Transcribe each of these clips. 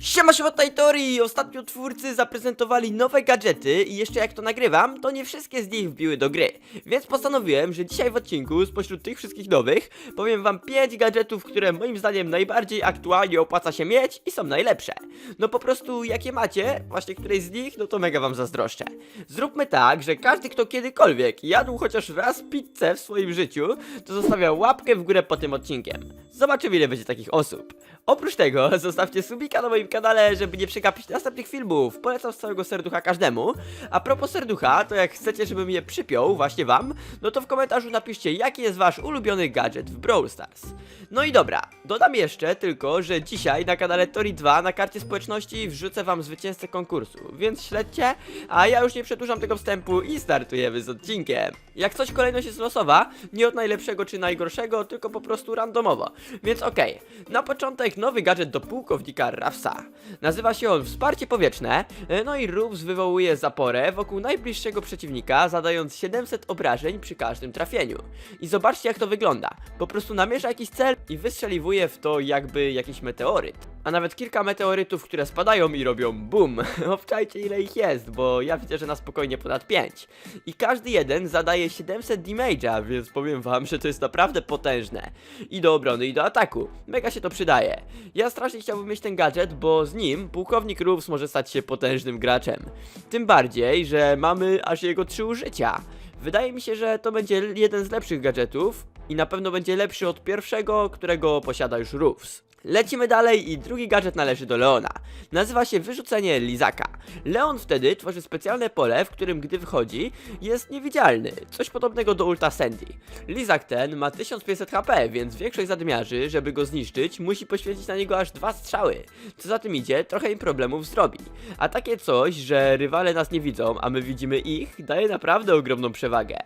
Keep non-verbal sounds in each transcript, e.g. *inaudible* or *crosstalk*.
Siema, siema, Tajtori! Ostatnio twórcy zaprezentowali nowe gadżety i jeszcze jak to nagrywam, to nie wszystkie z nich wbiły do gry. Więc postanowiłem, że dzisiaj w odcinku, spośród tych wszystkich nowych, powiem wam 5 gadżetów, które moim zdaniem najbardziej aktualnie opłaca się mieć i są najlepsze. No po prostu, jakie macie, właśnie której z nich, no to mega wam zazdroszczę. Zróbmy tak, że każdy, kto kiedykolwiek jadł chociaż raz pizzę w swoim życiu, to zostawia łapkę w górę po tym odcinkiem. Zobaczymy, ile będzie takich osób. Oprócz tego, zostawcie subika na moim kanale, żeby nie przegapić następnych filmów. Polecam z całego serducha każdemu. A propos serducha, to jak chcecie, żebym je przypiął właśnie wam, no to w komentarzu napiszcie, jaki jest wasz ulubiony gadżet w Brawl Stars. No i dobra, dodam jeszcze tylko, że dzisiaj na kanale Tori 2 na karcie społeczności wrzucę wam zwycięzcę konkursu, więc śledźcie, a ja już nie przedłużam tego wstępu i startujemy z odcinkiem. Jak coś kolejność jest losowa, nie od najlepszego czy najgorszego, tylko po prostu randomowo. Więc okej, na początek nowy gadżet do pułkownika Rafsa. Nazywa się on Wsparcie Powietrzne, e, no i Rufs wywołuje zaporę wokół najbliższego przeciwnika, zadając 700 obrażeń przy każdym trafieniu. I zobaczcie jak to wygląda. Po prostu namierza jakiś cel i wystrzeliwuje w to jakby jakiś meteoryt. A nawet kilka meteorytów, które spadają i robią BUM. *laughs* Obczajcie ile ich jest, bo ja widzę, że na spokojnie ponad 5. I każdy jeden zadaje 700 damage'a, więc powiem wam, że to jest naprawdę potężne. I do obrony, i do ataku. Mega się to przydaje. Ja strasznie chciałbym mieć ten gadżet, bo z nim pułkownik Rufs może stać się potężnym graczem. Tym bardziej, że mamy aż jego trzy użycia. Wydaje mi się, że to będzie jeden z lepszych gadżetów i na pewno będzie lepszy od pierwszego, którego posiada już Rufs. Lecimy dalej i drugi gadżet należy do Leona. Nazywa się wyrzucenie lizaka. Leon wtedy tworzy specjalne pole, w którym gdy wychodzi, jest niewidzialny. Coś podobnego do ulta Sandy. Lizak ten ma 1500 HP, więc większość zadmiarzy, żeby go zniszczyć, musi poświęcić na niego aż dwa strzały. Co za tym idzie, trochę im problemów zrobi. A takie coś, że rywale nas nie widzą, a my widzimy ich, daje naprawdę ogromną przewagę.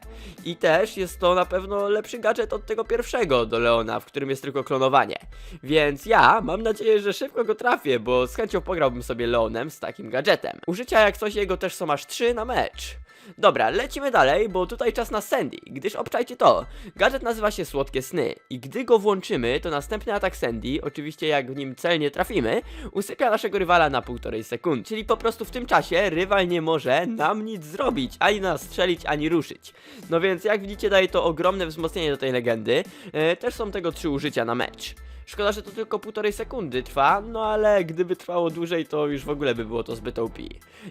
I też jest to na pewno lepszy gadżet od tego pierwszego do Leona, w którym jest tylko klonowanie. Więc ja mam nadzieję, że szybko go trafię, bo z chęcią pograłbym sobie Leonem z takim gadżetem. Użycia jak coś jego też są aż 3 na mecz. Dobra, lecimy dalej, bo tutaj czas na Sandy, gdyż obczajcie to. Gadżet nazywa się Słodkie Sny i gdy go włączymy, to następny atak Sandy, oczywiście jak w nim celnie trafimy, usypia naszego rywala na półtorej sekundy. Czyli po prostu w tym czasie rywal nie może nam nic zrobić, ani nas strzelić, ani ruszyć. No więc jak widzicie daje to ogromne wzmocnienie do tej legendy. E, też są tego trzy użycia na mecz. Szkoda, że to tylko półtorej sekundy trwa, no ale gdyby trwało dłużej, to już w ogóle by było to zbyt OP.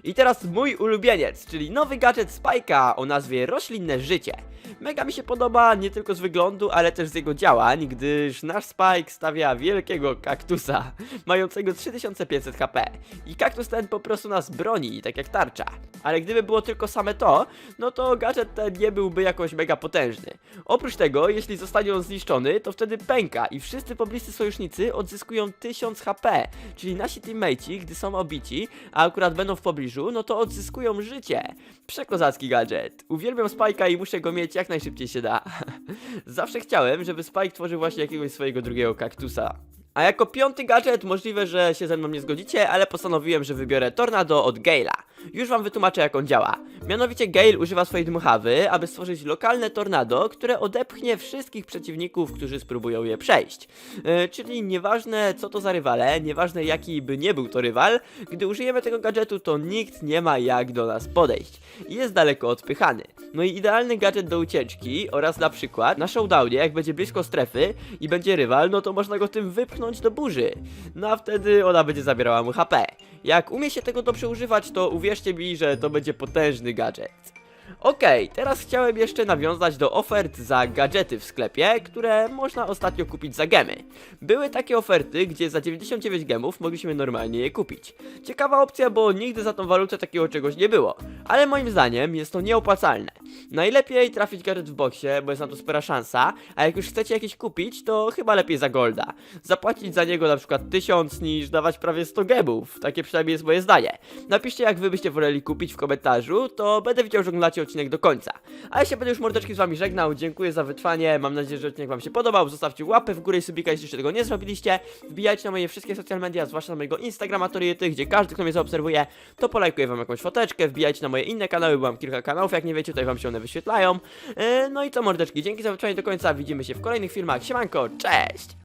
I teraz mój ulubieniec, czyli nowy gadżet Spike'a o nazwie Roślinne Życie. Mega mi się podoba nie tylko z wyglądu, ale też z jego działań, gdyż nasz Spike stawia wielkiego kaktusa, mającego 3500 HP. I kaktus ten po prostu nas broni, tak jak tarcza. Ale gdyby było tylko same to, no to gadżet ten nie byłby jakoś mega potężny. Oprócz tego, jeśli zostanie on zniszczony, to wtedy pęka i wszyscy pobliscy sojusznicy odzyskują 1000 HP, czyli nasi teammateci, gdy są obici, a akurat będą w pobliżu, no to odzyskują życie. Przekozacki gadżet. Uwielbiam Spike'a i muszę go mieć jak najszybciej się da. *laughs* Zawsze chciałem, żeby Spike tworzył właśnie jakiegoś swojego drugiego kaktusa. A jako piąty gadżet możliwe, że się ze mną nie zgodzicie, ale postanowiłem, że wybiorę Tornado od Gale'a. Już wam wytłumaczę jak on działa. Mianowicie Gale używa swojej dmuchawy, aby stworzyć lokalne tornado, które odepchnie wszystkich przeciwników, którzy spróbują je przejść. E, czyli nieważne co to za rywale, nieważne jaki by nie był to rywal, gdy użyjemy tego gadżetu, to nikt nie ma jak do nas podejść. Jest daleko odpychany. No i idealny gadżet do ucieczki oraz na przykład na showdownie, jak będzie blisko strefy i będzie rywal, no to można go tym wypchnąć do burzy. No a wtedy ona będzie zabierała mu HP. Jak umie się tego dobrze używać, to uwierzcie mi, że to będzie potężny gadżet. Okej, teraz chciałem jeszcze nawiązać do ofert za gadżety w sklepie, które można ostatnio kupić za gemy. Były takie oferty, gdzie za 99 gemów mogliśmy normalnie je kupić. Ciekawa opcja, bo nigdy za tą walutę takiego czegoś nie było, ale moim zdaniem jest to nieopłacalne. Najlepiej trafić gadżet w boksie, bo jest na to spora szansa, a jak już chcecie jakiś kupić, to chyba lepiej za golda. Zapłacić za niego na przykład 1000 niż dawać prawie 100 gemów, takie przynajmniej jest moje zdanie. Napiszcie jak wy byście woleli kupić w komentarzu, to będę widział, że oglądacie odcinek do końca. A ja się będę już mordeczki z wami żegnał, dziękuję za wytrwanie, mam nadzieję, że odcinek wam się podobał, zostawcie łapę w górę i subika, jeśli jeszcze tego nie zrobiliście, wbijajcie na moje wszystkie social media, zwłaszcza na mojego Instagrama Toriety, gdzie każdy, kto mnie zaobserwuje, to polajkuje wam jakąś foteczkę, wbijajcie na moje inne kanały, bo mam kilka kanałów, jak nie wiecie, tutaj wam się one wyświetlają. Yy, no i co mordeczki, dzięki za wytrwanie do końca, widzimy się w kolejnych filmach, siemanko, cześć!